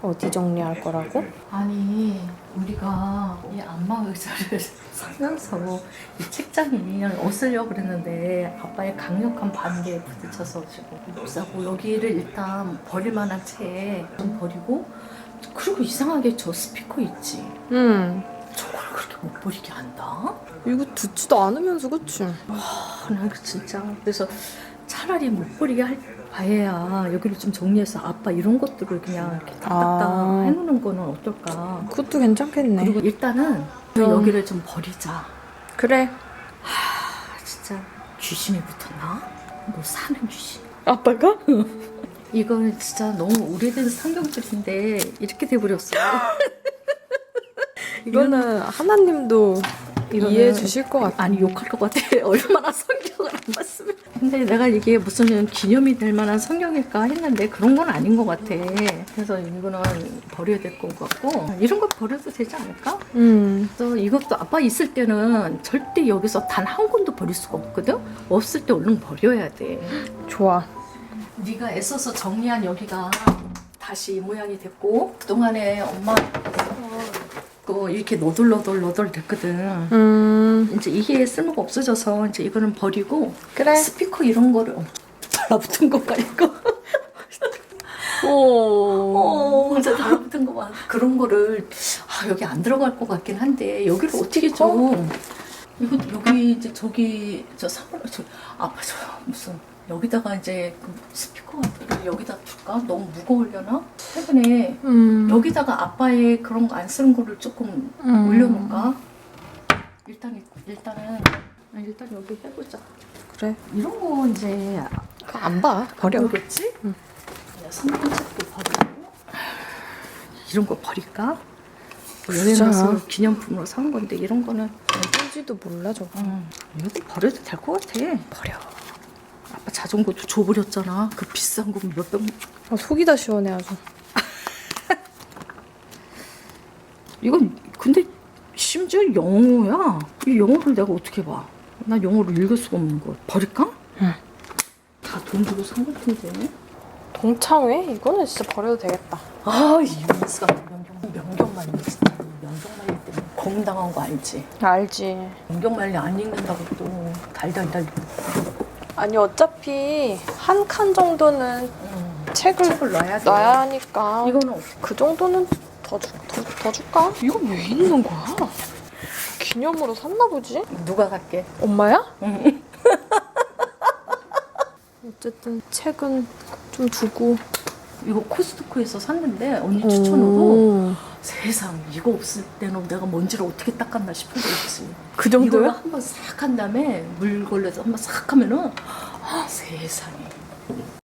어디 정리할 거라고? 아니 우리가 이 안마 의자를 사면서 이 책장이 없애려고 그랬는데 아빠의 강력한 반대에 부딪혀서 지금 못 사고 여기를 일단 버릴 만한 채 좀 버리고 그리고 이상하게 저 스피커 있지 응. 저걸 그렇게 못 버리게 한다? 이거 듣지도 않으면서 그치? 아, 나 이거 진짜 그래서 차라리 못 버리게 할 바에야 여기를 좀 정리해서 아빠 이런 것들을 그냥 이렇게 딱딱딱 아. 해놓는 거는 어떨까 그것도 괜찮겠네. 그리고 일단은 그 음. 여기를 좀 버리자. 그래. 아, 진짜 귀신이 붙었나? 뭐 사는 귀신. 아빠가? 이거는 진짜 너무 오래된 성경들인데 이렇게 돼버렸어. 이거는 하나님도 이해해 주실 것 같아. 아니 욕할 것 같아. 얼마나 성경을 안 봤으면. 근데 내가 이게 무슨 기념이 될 만한 성경일까 했는데 그런 건 아닌 것 같아. 그래서 이거는 버려야 될 것 같고 이런 거 버려도 되지 않을까? 음. 그래서 이것도 아빠 있을 때는 절대 여기서 단 한 권도 버릴 수가 없거든. 없을 때 얼른 버려야 돼. 좋아. 네가 애써서 정리한 여기가 다시 이 모양이 됐고 그동안에 엄마 그 이렇게 너덜너덜 너덜 됐거든. 음. 이제 이게 쓸모가 없어져서 이제 이거는 버리고 그래. 스피커 이런 거를 어, 달라붙은 거 말고 오. 어 진짜 달라붙은 거 봐. 그런 거를 아 여기 안 들어갈 것 같긴 한데 여기를 어떻게 좀 이거 여기 이제 저기 저 사물 저 아빠 저 무슨 여기다가 이제 그 스피커 같은 거 여기다 둘까? 너무 무거우려나? 최근에 음. 여기다가 아빠의 그런 거 안 쓰는 거를 조금 음. 올려놓을까? 일단 일단은 아, 일단 여기 해보자. 그래. 이런 거 이제 그거 안 봐. 버려. 버려겠지? 응. 성경책도 버리고 이런 거 버릴까? 여행 그러자. 가서 기념품으로 사온 건데 이런 거는 뭔지도 몰라 저거. 음, 이거 버려도 될 것 같아. 버려. 자전거도 줘버렸잖아. 그 비싼 거 몇백 아, 속이 다 시원해 아주. 이건 근데 심지어 영어야. 이 영어를 내가 어떻게 봐? 나 영어를 읽을 수가 없는 거. 버릴까? 응. 다 돈 주고 산 것 같은데. 동창회? 이거는 진짜 버려도 되겠다. 아, 이민수가 명경, 명경만리 진짜. 명경만리 때문에 검당한 거 알지? 알지. 명경만리 안 읽는다고 또 달달달. 아니 어차피 한 칸 정도는 음. 책을 책을 놔야 돼. 놔야 하니까 이거는 없- 그 정도는 더, 주, 더, 더 줄까? 이거 왜 있는 거야? 기념으로 샀나 보지? 누가 갖게? 엄마야? 응. 어쨌든 책은 좀 두고 이거 코스트코에서 샀는데 언니 추천으로 오. 세상 이거 없을 때는 내가 먼지를 어떻게 닦았나 싶은 거 있지. 그 정도야? 한번 싹 한 다음에 물 걸려서 한번 싹 하면은 아, 세상에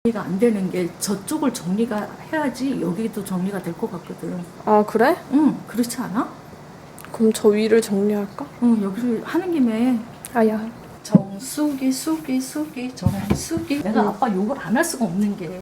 정리가 안 되는 게 저쪽을 정리가 해야지 여기도 정리가 될 것 같거든. 아 그래? 응 그렇지 않아? 그럼 저 위를 정리할까? 응 여기를 하는 김에 아야 정수기 수기 수기 정수기 내가 응. 아빠 욕을 안 할 수가 없는 게